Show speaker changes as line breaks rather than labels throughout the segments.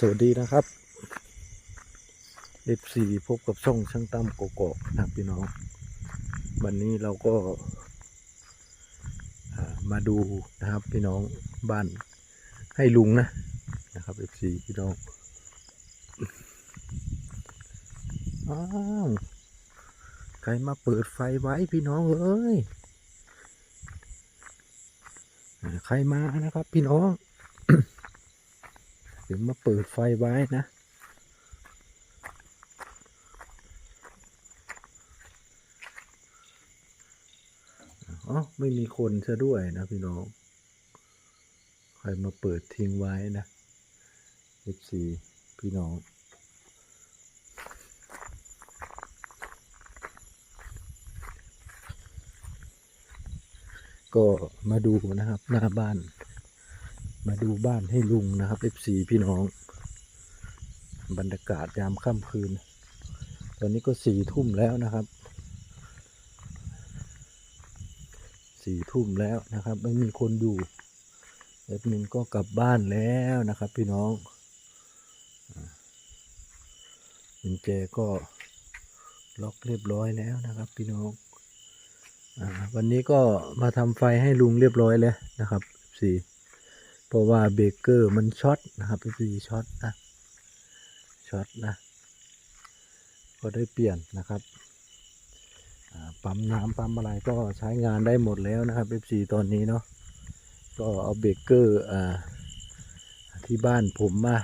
สวัสดีนะครับ F4 พบกับช่องช่างตั้มโกโกนะพี่น้อง วันนี้เราก็มาดูนะครับพี่น้องบ้านให้ลุงนะนะครับ F4 พี่น้องอ้าวใครมาเปิดไฟไว้พี่น้องเอ้ยใครมานะครับพี่น้อง เดี๋ยวมาเปิดไฟไว้นะ อ๋อ ไม่มีคนซะด้วยนะพี่น้อง ใครมาเปิดทิ้งไว้นะ F4 พี่น้องก็มาดูนะครับหน้าบ้าน มาดูบ้านให้ลุงนะครับ F4 พี่น้อง บรรยากาศยามค่ำคืน ตอนนี้ก็สี่ทุ่มแล้วนะครับสี่ทุ่มแล้วนะครับ ไม่มีคนอยู่แอดมินก็กลับบ้านแล้วนะครับ พี่น้องอ่ากุญแจก็ล็อกเรียบร้อยแล้วนะครับ พี่น้องอวันนี้ก็มาทำไฟให้ลุงเรียบร้อยแล้วนะครับสี่ เพราะว่าเบรกเกอร์มันช็อตนะครับสี่ช็อตนะช็อตนะก็ได้เปลี่ยนนะครับปั๊มน้ำปั๊มอะไรก็ใช้งานได้หมดแล้วนะครับ F4 ตอนนี้เนาะก็เอาเบรกเกอร์ที่บ้านผมมา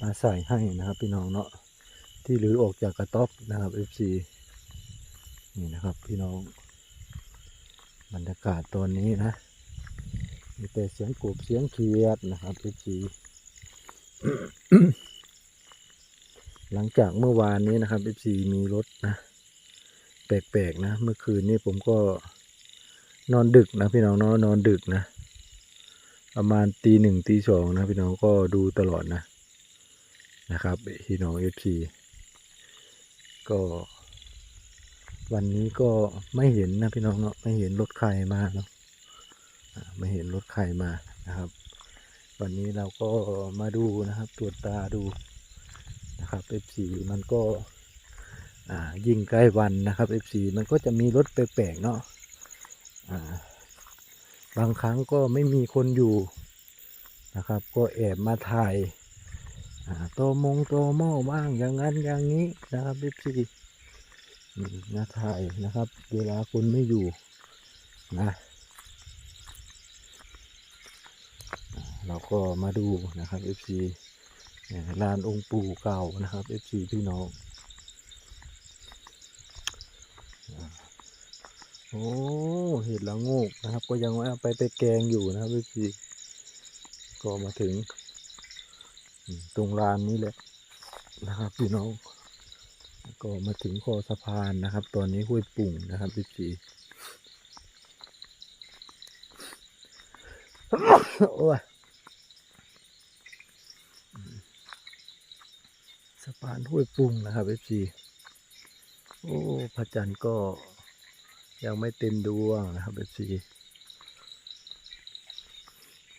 มาใส่ให้นะครับพี่น้องเนาะที่หรือออกจากกระต๊อบนะครับ F4 นี่นะครับพี่น้องบรรยากาศตอนนี้นะ มีแต่เสียงกบเสียงเขียดนะครับ F4 หลังจากเมื่อวานนี้นะครับ F4 มีรถนะ แปลกๆนะ เมื่อคืนนี้ผมก็นอนดึกนะพี่น้องนาะนอนดึกนะ ประมาณตีหนึ่งตีสองนะพี่น้องก็ดูตลอดนะนะครับพี่น้องเอฟซีก็ วันนี้ก็ไม่เห็นนะพี่น้องเนาะไม่เห็นรถใครมาเนาะ ไม่เห็นรถใครมานะครับ วันนี้เราก็มาดูนะครับ ตรวจตาดูนะครับเอฟซีมันก็ยิ่งใกล้วันนะครับ F4 มันก็จะมีรถแปลกๆเนาะบางครั้งก็ไม่มีคนอยู่นะครับ ก็แอบมาถ่ายาโตมงโตหม้อบ้างอย่างนั้นอย่างนี้นะครับ F4 อืมมาถ่ายนะครับ เวลาคนไม่อยู่นะอ่า เราก็มาดูนะครับ F4 เนี่ยลานองค์ปู่เก่านะครับ F4 พี่น้องโอ้เห็ดละโงกนะครับ ก็ยังว่าไปไปแกงอยู่นะครับพี่ก็มาถึง ตรงลานนี้แหละนะครับพี่น้องก็มาถึงคอสะพานนะครับ ตอนนี้ห้วยปุ่งนะครับพี่พีโอ้ยอืม สะพานห้วยปุงนะครับพี่พีโอ้พระจันทร์ก็ยังไม่เต็มดวงนะครับเอฟซี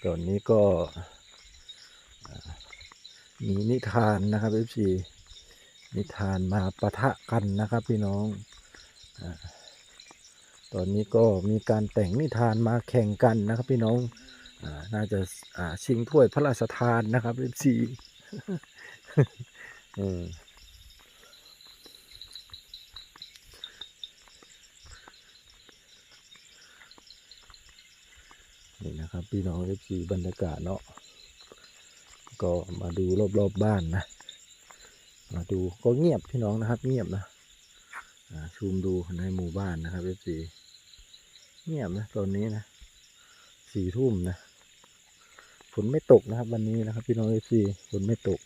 ตอนนี้ก็มีนิทานนะครับเอฟซีนิทานมาปะทะกันนะครับพี่น้องอตอนนี้ก็มีการแต่งนิทานมาแข่งกันนะครับพี่น้องอน่าจะชิงถ้วยพระราชทานนะครับเอฟซี อืมนี่นะครับพี่น้องเอฟซีบรรยากาศเนาะก็มาดูรอบๆบบ้านนะ มาดูก็เงียบพี่น้องนะครับ เงียบนะอ่าซูมดูในหมู่บ้านนะครับเอฟซีเงียบนะตอนนี้นะสี่ทุ่มนะฝนไม่ตกนะครับ วันนี้นะครับ พี่น้องเอฟซีฝนไม่ตก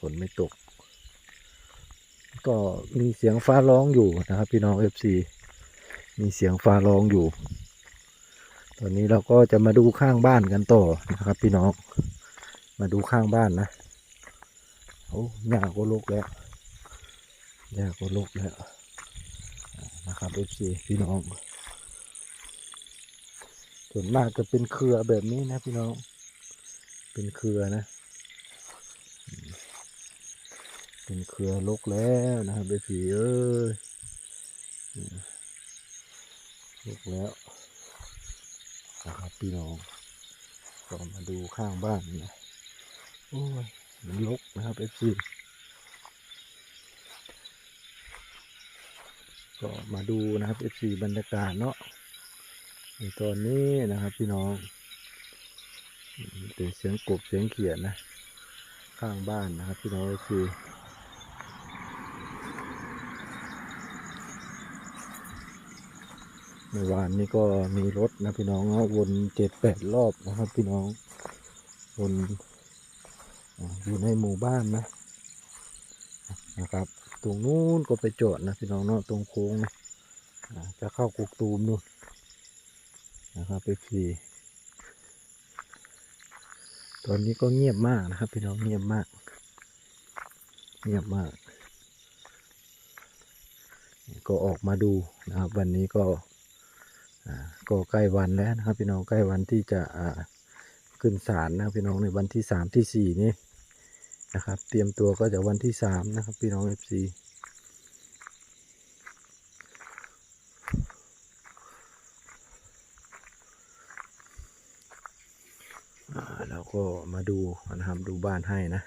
ฝนไม่ตก ก็มีเสียงฟ้าร้องอยู่นะครับ พี่น้องเอฟซีมีเสียงฟ้าร้องอยู่ ตอนนี้เราก็จะมาดูข้างบ้านกันต่อนะครับ พี่น้อง มาดูข้างบ้านนะ โอ้หญ้าก็ลกแล้วหญ้าก็ลกแล้ว นะครับเอฟซีพี่น้อง ส่วนมากจะเป็นเครือแบบนี้นะพี่น้อง เป็นเครือนะอืม เป็นเครือลกแล้วนะครับเอฟซีเอ้ยอืมลกแล้วนะครับพี่น้องก็มาดูข้างบ้านนะโอ้ยมันลกนะครับเอฟซีก็มาดูนะครับเอฟซีบรรยากาศเนาะในตอนนี้นะครับพี่น้องเป็นเสียงกบเสียงเขียดนะ ข้างบ้านนะครับพี่น้องเอฟซี เมื่อวานนี้ก็มีรถนะพี่น้องนะวนเจ็ดแปดรอบนะครับ พี่น้องวนอยู่ในหมู่บ้านนะนะครับ ตรงนู้นก็ไปจอดนะพี่น้องเนาะตรงโค้งนะจะเข้ากกตูมนู่นนะครับไปขี่ตอนนี้ก็เงียบมากนะครับ พี่น้องเงียบมาก เงียบมาก ก็ออกมาดูนะครับ วันนี้ก็ ก็ใกล้วันแล้วนะครับ พี่น้องใกล้วันที่จะขึ้นศาลนะครับพี่น้องในวันที่สามที่สี่นี้นะครับ เตรียมตัวก็จะวันที่สามนะครับ พี่น้องเอฟซีเราก็มาดูนะครับดูบ้านให้นะ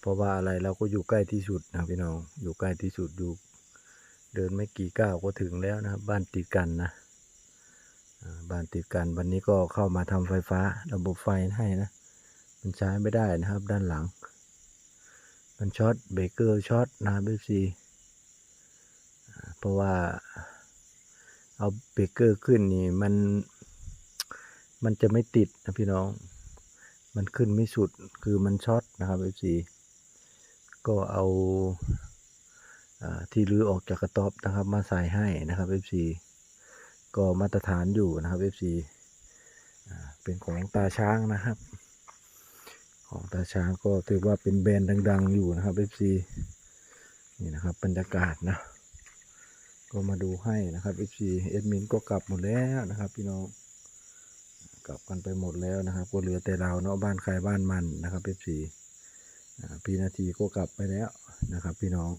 เพราะว่าอะไรเราก็อยู่ใกล้ที่สุดนะพี่น้องอยู่ใกล้ที่สุดอยู่เดินไม่กี่ก้าวก็ถึงแล้วนะครับ บ้านติดกันนะ บ้านติดกันวันนี้ก็เข้ามาทำไฟฟ้าระบบไฟให้นะ มันใช้ไม่ได้นะครับ ด้านหลัง มันช็อตเบรกเกอร์ช็อตนะครับซีเพราะว่าเอาเบรกเกอร์ขึ้นนี่มันมันจะไม่ติดนะพี่น้อง มันขึ้นไม่สุดคือมันช็อตนะครับพี่ซีก็เอาอที่รื้อออกจากกระต๊อบนะครับมาใส่ให้นะครับ FC ก็มาตรฐานอยู่นะครับ FC เป็นของตาช้างนะครับ ของตาช้างก็ถือว่าเป็นแบรนด์ดัง ๆ อยู่นะครับ FC นี่นะครับบรรยากาศนะ ก็มาดูให้นะครับ FC เอ็ดมินก็กลับหมดแล้วนะครับ พี่น้องกลับกันไปหมดแล้วนะครับ ก็เหลือแต่เราเนาะบ้านใครบ้านมันนะครับ FC พี่นาทีก็กลับไปแล้วนะครับ พี่น้อง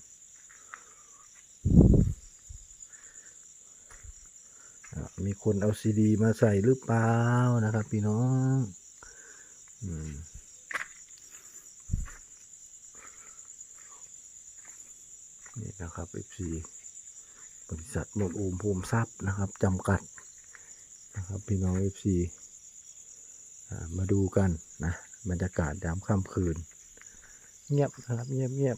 อะ มีคนเอาซีดีมาใส่หรือเปล่านะครับพี่น้องอืมนี่นะครับ FC บริษัทหมดโอมภูมิทรัพย์นะครับจำกัดนะครับพี่น้อง FC มาดูกันนะบรรยากาศยามค่ำคืน เงียบนะครับเงียบเงียบ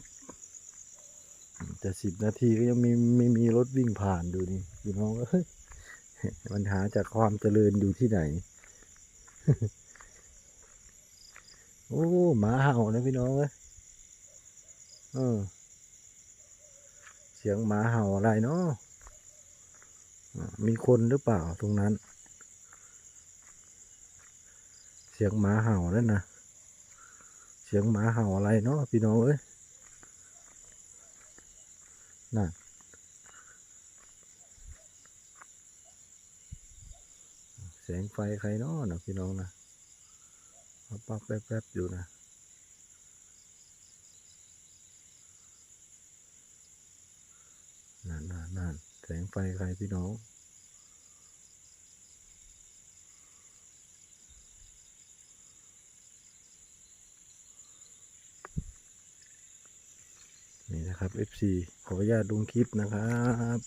แต่สิบนาทีก็ยังไม่ไม่มีรถวิ่งผ่านดูนี่พี่น้องเอ้ย ปัญหาจากความเจริญอยู่ที่ไหน โอ้หมาเห่านะพี่น้องเอ้ยเออ เสียงหมาเห่าอะไรเนาะมีคนหรือเปล่าตรงนั้น เสียงหมาเห่านั่นนะเสียงหมาเห่าอะไรเนาะพี่น้องเอ้ยน่ะ แสงไฟใครเนาะนะพี่น้องนะปั๊บปับแป๊บแป๊บอยู่นะนั่นนั่นนั่นแสงไฟใครพี่น้องนี่นะครับ FC ขออนุญาตลงคลิปนะครับ